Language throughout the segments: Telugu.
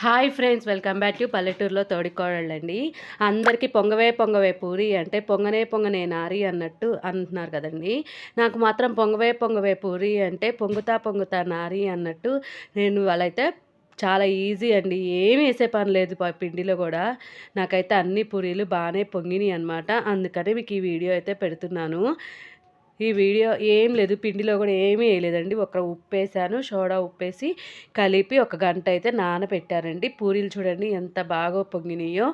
Hi friends welcome back to పల్లెటూరులో తోడికోడళ్ళండి. అందరికీ పొంగవే పొంగవే పూరి అంటే పొంగనే పొంగనే నారి అన్నట్టు అంటున్నారు కదండి. నాకు మాత్రం పొంగవే పొంగవే పూరి అంటే పొంగుతా పొంగుతా నారి అన్నట్టు నేను వాళ్ళైతే చాలా ఈజీ అండి. ఏమి వేసే పని లేదు పిండిలో కూడా. నాకైతే అన్ని పూరీలు బాగానే పొంగినాయి అనమాట అందుకని మీకు ఈ వీడియో అయితే పెడుతున్నాను. ఈ వీడియో ఏం లేదు పిండిలో కూడా ఏమీ వేయలేదండి. ఒక ఉప్పు వేసాను సోడా ఉప్పేసి కలిపి ఒక గంట అయితే నానబెట్టారండి పూరీలు చూడండి ఎంత బాగా పొంగినాయో.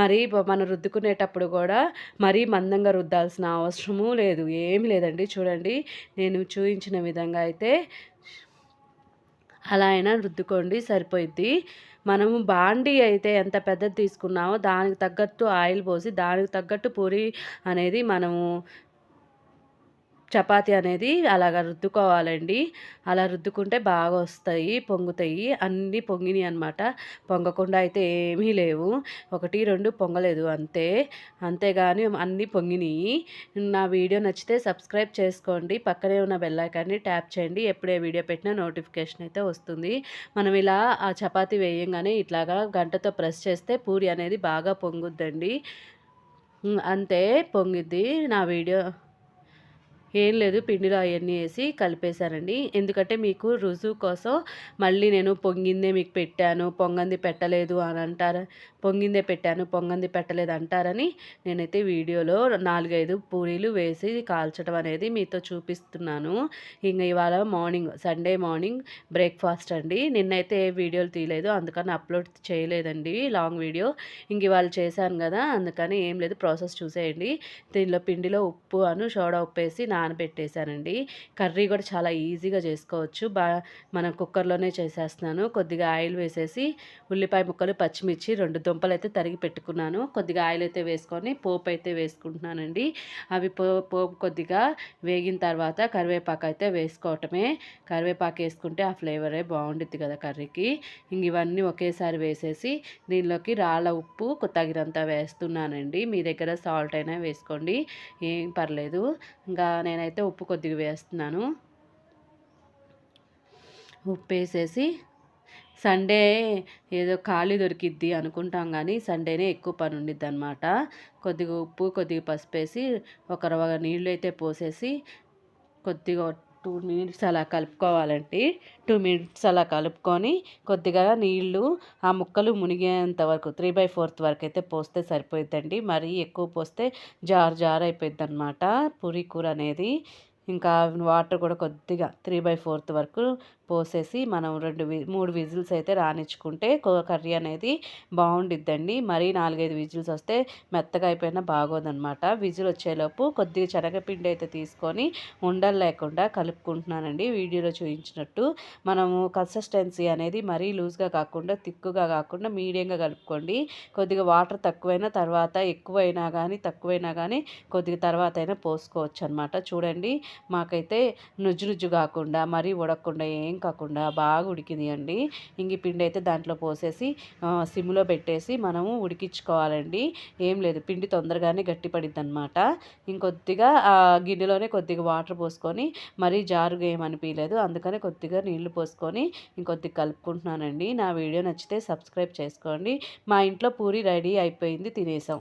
మరి మనం రుద్దుకునేటప్పుడు కూడా మరీ మందంగా రుద్దాల్సిన అవసరము లేదు ఏమి లేదండి. చూడండి నేను చూపించిన విధంగా అయితే అలా అయినా రుద్దుకోండి సరిపోయిద్ది. మనము బాండీ అయితే ఎంత పెద్దది తీసుకున్నామో దానికి తగ్గట్టు ఆయిల్ పోసి దానికి తగ్గట్టు పూరి అనేది మనము చపాతీ అనేది అలాగ రుద్దుకోవాలండి. అలా రుద్దుకుంటే బాగా వస్తాయి పొంగుతాయి. అన్నీ పొంగినాయి అనమాట పొంగకుండా అయితే ఏమీ లేవు. ఒకటి రెండు పొంగలేదు అంతే. అంతేగాని అన్నీ పొంగినాయి. నా వీడియో నచ్చితే సబ్స్క్రైబ్ చేసుకోండి. పక్కనే ఉన్న బెల్లైకాన్ని ట్యాప్ చేయండి. ఎప్పుడే వీడియో పెట్టినా నోటిఫికేషన్ అయితే వస్తుంది. మనం ఇలా ఆ చపాతీ వేయంగానే ఇట్లాగా గంటతో ప్రెస్ చేస్తే పూరి అనేది బాగా పొంగుద్దండి. అంతే. పొంగిద్ది. నా వీడియో ఏం లేదు పిండిలో అవన్నీ వేసి కలిపేశానండి. ఎందుకంటే మీకు రుజువు కోసం మళ్ళీ నేను పొంగిందే మీకు పెట్టాను పొంగంది పెట్టలేదు అని అంటారు పొంగిందే పెట్టాను పొంగంది పెట్టలేదు అంటారని నేనైతే వీడియోలో నాలుగైదు పూరీలు వేసి కాల్చడం అనేది మీతో చూపిస్తున్నాను. ఇంక ఇవాళ మార్నింగ్ సండే మార్నింగ్ బ్రేక్ఫాస్ట్ అండి. నిన్నైతే ఏ వీడియోలు తీయలేదు అందుకని అప్లోడ్ చేయలేదండి లాంగ్ వీడియో. ఇంక ఇవాళ చేశాను కదా అందుకని ఏం లేదు ప్రాసెస్ చూసేయండి. దీనిలో పిండిలో ఉప్పు అను సోడా ఉప్పు వేసి నానబెట్టేశానండి. కర్రీ కూడా చాలా ఈజీగా చేసుకోవచ్చు. బా మనం కుక్కర్లోనే చేసేస్తున్నాను. కొద్దిగా ఆయిల్ వేసేసి ఉల్లిపాయ ముక్కలు పచ్చిమిర్చి రెండు దుంపలు అయితే తరిగి పెట్టుకున్నాను. కొద్దిగా ఆయిల్ అయితే వేసుకొని పోపు అయితే వేసుకుంటున్నానండి. అవి పో పోపు కొద్దిగా వేగిన తర్వాత కరివేపాకు అయితే వేసుకోవటమే. కరివేపాకు వేసుకుంటే ఆ ఫ్లేవరే బాగుండుద్ది కదా కర్రీకి. ఇంక ఇవన్నీ ఒకేసారి వేసేసి దీనిలోకి రాళ్ళ ఉప్పు తగినంత వేస్తున్నానండి. మీ దగ్గర సాల్ట్ అయినా వేసుకోండి. ఏం పర్లేదు. ఇంకా నేనైతే ఉప్పు కొద్దిగా వేస్తున్నాను. ఉప్పు వేసేసి సండే ఏదో ఖాళీ దొరికిద్ది అనుకుంటాం కానీ సండేనే ఎక్కువ పని ఉండిద్ది అనమాట కొద్దిగా ఉప్పు కొద్దిగా పసుపు వేసి ఒక రవ్వ నీళ్ళు అయితే పోసేసి కొద్దిగా టూ మినిట్స్ అలా కలుపుకోవాలండి టూ మినిట్స్ అలా కలుపుకొని కొద్దిగా నీళ్ళు ఆ ముక్కలు మునిగేంత వరకు త్రీ బై ఫోర్త్ వరకు అయితే పోస్తే సరిపోయిద్దండి. మరీ ఎక్కువ పోస్తే జార్ జార్ అయిపోయింది అనమాట పూరీ కూర అనేది ఇంకా వాటర్ కూడా కొద్దిగా త్రీ బై ఫోర్త్ వరకు పోసేసి మనం రెండు వి మూడు విజిల్స్ అయితే రానిచ్చుకుంటే కర్రీ అనేది బాగుండిద్దండి. మరీ నాలుగైదు విజిల్స్ వస్తే మెత్తగా అయిపోయినా బాగోదనమాట విజిల్ వచ్చేలోపు కొద్దిగా శనగపిండి అయితే తీసుకొని ఉండలు లేకుండా కలుపుకుంటున్నానండి. వీడియోలో చూపించినట్టు మనము కన్సిస్టెన్సీ అనేది మరీ లూజ్గా కాకుండా తిక్కుగా కాకుండా మీడియంగా కలుపుకోండి. కొద్దిగా వాటర్ తక్కువైనా తర్వాత ఎక్కువైనా కానీ తక్కువైనా కానీ కొద్దిగా తర్వాత అయినా పోసుకోవచ్చు అనమాట చూడండి మాకైతే నుజ్జు నుజ్జు కాకుండా మరీ ఉడకకుండా ఏం కాకుండా బాగా ఉడికింది అండి. ఇంగి పిండి అయితే దాంట్లో పోసేసి సిమ్లో పెట్టేసి మనము ఉడికించుకోవాలండి. ఏం లేదు పిండి తొందరగానే గట్టిపడిద్ది అనమాట ఇంకొద్దిగా ఆ గిన్నెలోనే కొద్దిగా వాటర్ పోసుకొని మరీ జారుగా ఏమనిపించలేదు అందుకనే కొద్దిగా నీళ్ళు పోసుకొని ఇంకొద్దిగా కలుపుకుంటున్నానండి. నా వీడియో నచ్చితే సబ్స్క్రైబ్ చేసుకోండి. మా ఇంట్లో పూరి రెడీ అయిపోయింది తినేసాం.